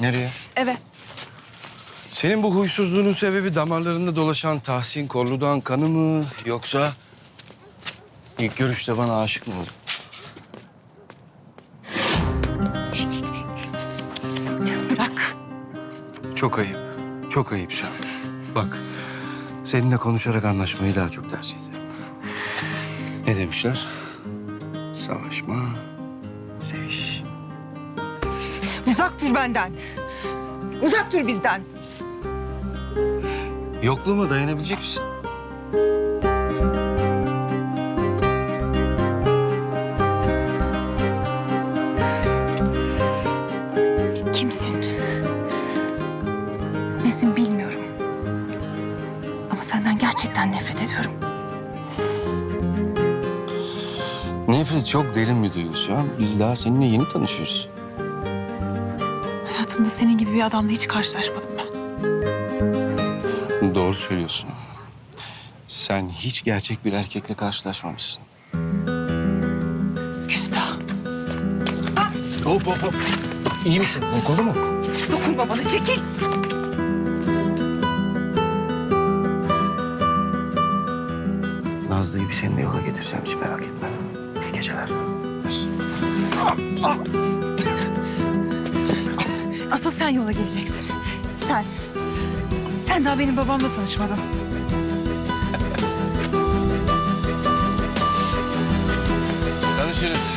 Nereye? Eve. Senin bu huysuzluğunun sebebi damarlarında dolaşan Tahsin Korlu'dan kanı mı yoksa ilk görüşte bana aşık mı oldun? Bırak. Çok ayıp. Çok ayıp an. Bak seninle konuşarak anlaşmayı daha çok tercih ederim. Ne demişler? Savaşma, seviş. Uzak dur benden. Uzak dur bizden. Yokluğuma dayanabilecek misin? Kimsin? Nesin bilmiyorum. Ama senden gerçekten nefret ediyorum. Nefret çok derin bir duygu şu an. Biz daha seninle yeni tanışıyoruz. Hayatımda senin gibi bir adamla hiç karşılaşmadım ben. Doğru söylüyorsun. Sen hiç gerçek bir erkekle karşılaşmamışsın. Küstah. Hop hop hop. İyi misin? Konu mu? Dokunma bana çekil. Nazlı gibi seni de yola getireceğim hiç merak etme. İyi geceler. Asıl sen yola geleceksin. Sen. Sen daha benim babamla tanışmadın. Tanışırız.